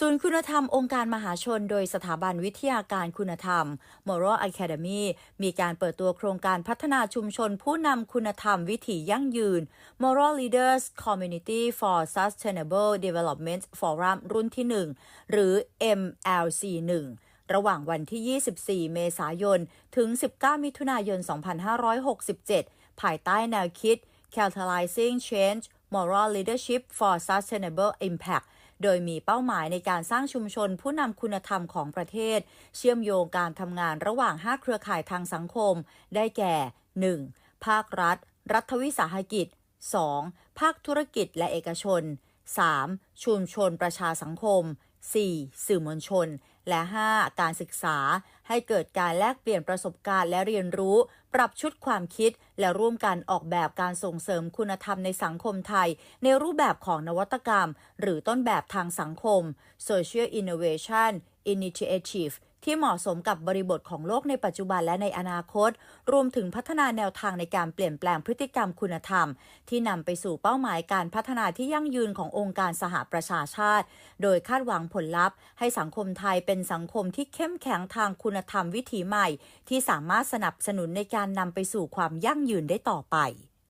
ศูนย์คุณธรรมองค์การมหาชน โดยสถาบันวิทยาการคุณธรรม Moral Academy มีการเปิดตัวโครงการพัฒนาชุมชนผู้นำคุณธรรมวิถียั่งยืน Moral Leaders Community for Sustainable Development Forum รุ่นที่ 1 หรือ MLC 1 ระหว่างวันที่ 24 เมษายน ถึง 19 มิถุนายน 2567 ภายใต้แนวคิด Catalyzing Change Moral Leadership for Sustainable Impact โดยมีเป้าหมายในการสร้างชุมชนผู้นำคุณธรรมของประเทศ เชื่อมโยงการทำงานระหว่าง 5 เครือข่ายทางสังคม ได้แก่ 1. ภาครัฐ รัฐวิสาหกิจ 2. ภาคธุรกิจและเอกชน 3. ชุมชนประชาสังคม 4. สื่อมวลชน และ 5. การศึกษา ให้เกิดการแลกเปลี่ยนประสบการณ์และเรียนรู้ ปรับชุดความคิด และร่วมกันออกแบบการส่งเสริมคุณธรรมในสังคมไทย ในรูปแบบของนวัตกรรม หรือต้นแบบทางสังคม Social Innovation Initiative ที่เหมาะสมกับบริบทของโลกในปัจจุบันและในอนาคต รวมถึงพัฒนาแนวทางในการเปลี่ยนแปลงพฤติกรรมคุณธรรม ที่นำไปสู่เป้าหมายการพัฒนาที่ยั่งยืนขององค์การสหประชาชาติ โดยคาดหวังผลลัพธ์ ให้สังคมไทยเป็นสังคมที่เข้มแข็งทางคุณธรรมวิถีใหม่ ที่สามารถสนับสนุนในการนำไปสู่ความยั่งยืนได้ต่อไป